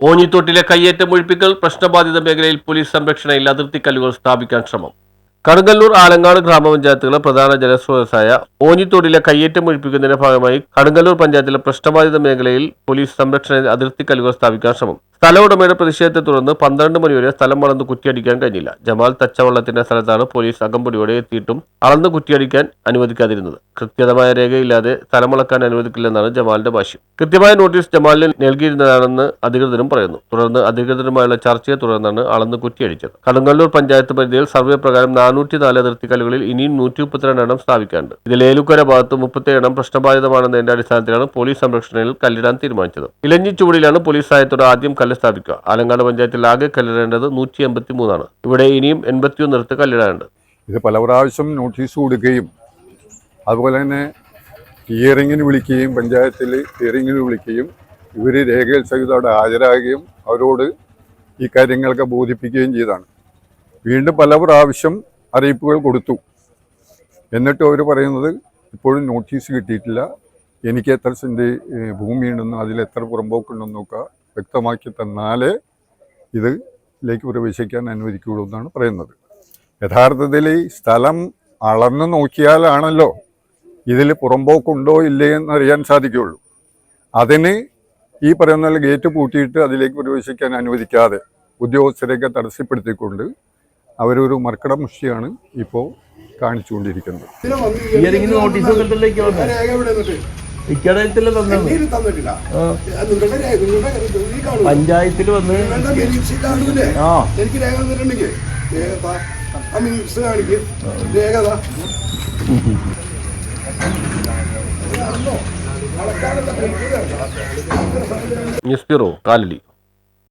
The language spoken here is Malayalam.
ഓഞ്ഞിത്തോട്ടിലെ കയ്യേറ്റം ഒഴിപ്പിക്കൽ പ്രശ്നബാധിത മേഖലയിൽ പോലീസ് സംരക്ഷണയിൽ അതിർത്തി കല്ലുകൾ സ്ഥാപിക്കാൻ ശ്രമം. കടുങ്ങല്ലൂർ ആലങ്ങാട് ഗ്രാമപഞ്ചായത്തുകളെ പ്രധാന ജലസ്രോതസ്സായ ഓഞ്ഞിത്തോടിലെ കയ്യേറ്റം ഒഴിപ്പിക്കുന്നതിന്റെ ഭാഗമായി കടുങ്ങല്ലൂർ പഞ്ചായത്തിലെ പ്രശ്നബാധിത മേഖലയിൽ പോലീസ് സംരക്ഷണയിൽ അതിർത്തി കല്ലുകൾ സ്ഥാപിക്കാൻ ശ്രമം. സ്ഥല ഉടമയുടെ പ്രതിഷേധത്തെ തുടർന്ന് പന്ത്രണ്ട് മണിവരെ സ്ഥലം വളർന്ന് കുറ്റിയടിക്കാൻ കഴിഞ്ഞില്ല. ജമാൽ തച്ചവള്ളത്തിന്റെ സ്ഥലത്താണ് പോലീസ് അകമ്പടിയോടെ എത്തിയിട്ടും അളന്ന് കുറ്റിയടിക്കാൻ അനുവദിക്കാതിരുന്നത്. കൃത്യതമായ രേഖയില്ലാതെ സ്ഥലം അളക്കാൻ അനുവദിക്കില്ലെന്നാണ് ജമാലിന്റെ ഭാഷ്യം. കൃത്യമായ നോട്ടീസ് ജമാലിന് നൽകിയിരുന്നതാണെന്ന് അധികൃതരും പറയുന്നു. തുടർന്ന് അധികൃതരുമായുള്ള ചർച്ചയെ തുടർന്നാണ് അളന്ന് കുറ്റിയടിച്ചത്. കടുങ്ങല്ലൂർ പഞ്ചായത്ത് പരിധിയിൽ സർവേ പ്രകാരം നാനൂറ്റി നാല് അതിർത്തിക്കലുകളിൽ ഇനിയും നൂറ്റി മുപ്പത്തിരണ്ട് എണ്ണം സ്ഥാപിക്കാനുണ്ട്. ഇതിൽ ഏലുക്കര ഭാഗത്ത് മുപ്പത്തി എണ്ണം പ്രശ്നബാധിതമാണെന്നതിന്റെ അടിസ്ഥാനത്തിലാണ് പോലീസ് സംരക്ഷണയിൽ കല്ലിടാൻ തീരുമാനിച്ചത്. ഇലഞ്ഞി ചുവടിലാണ് പോലീസ് സഹായത്തോടെ ആദ്യം കല്ല് സ്ഥാപിക്കുക. ആലങ്കാട് പഞ്ചായത്തിൽ ആകെ കല്ലിടേണ്ടത് നൂറ്റി എൺപത്തി മൂന്നാണ് ഇവിടെ ഇനിയും എൺപത്തിയൊന്നിടത്ത് കല്ലിടാനുണ്ട്. ഇത് പല പ്രാവശ്യം നോട്ടീസ് കൊടുക്കുകയും അതുപോലെ തന്നെ ഹിയറിങ്ങിന് വിളിക്കുകയും പഞ്ചായത്തിൽ ഹിയറിങ്ങിന് വിളിക്കുകയും ഇവർ രേഖകൾ സഹിതം അവിടെ ഹാജരാകുകയും അവരോട് ഈ കാര്യങ്ങളൊക്കെ ബോധിപ്പിക്കുകയും ചെയ്താണ്. വീണ്ടും പല പ്രാവശ്യം അറിയിപ്പുകൾ കൊടുത്തു. എന്നിട്ട് അവർ പറയുന്നത് ഇപ്പോഴും നോട്ടീസ് കിട്ടിയിട്ടില്ല. എനിക്ക് എത്ര സെന്റ് ഭൂമിയുണ്ടെന്നും അതിൽ എത്ര പുറമ്പോക്കുണ്ടെന്നൊക്കെ വ്യക്തമാക്കി തന്നാലേ ഇത് ഇതിലേക്ക് പ്രവേശിക്കാൻ അനുവദിക്കുകയുള്ളൂ എന്നാണ് പറയുന്നത്. യഥാർത്ഥത്തിൽ ഈ സ്ഥലം അളന്ന് നോക്കിയാലാണല്ലോ ഇതിൽ പുറമ്പോക്കുണ്ടോ ഇല്ലേ എന്ന് അറിയാൻ സാധിക്കുകയുള്ളൂ. അതിന് ഈ പറയുന്ന ഗേറ്റ് പൂട്ടിയിട്ട് അതിലേക്ക് പ്രവേശിക്കാൻ അനുവദിക്കാതെ ഉദ്യോഗസ്ഥരെയൊക്കെ തടസ്സപ്പെടുത്തിക്കൊണ്ട് അവരൊരു മർക്കട മുഷ്ടിയാണ് ഇപ്പോൾ കാണിച്ചുകൊണ്ടിരിക്കുന്നത്. ഇക്കടയത്തിൽ തന്നിട്ടില്ല. പഞ്ചായത്തിൽ വന്ന് ആ. എനിക്ക് രേഖ തന്നിട്ടുണ്ടെങ്കിൽ. രേഖ താ. ആ മിനിറ്റ്സ് കാണിക്കും. രേഖ താ. News bureau Kalady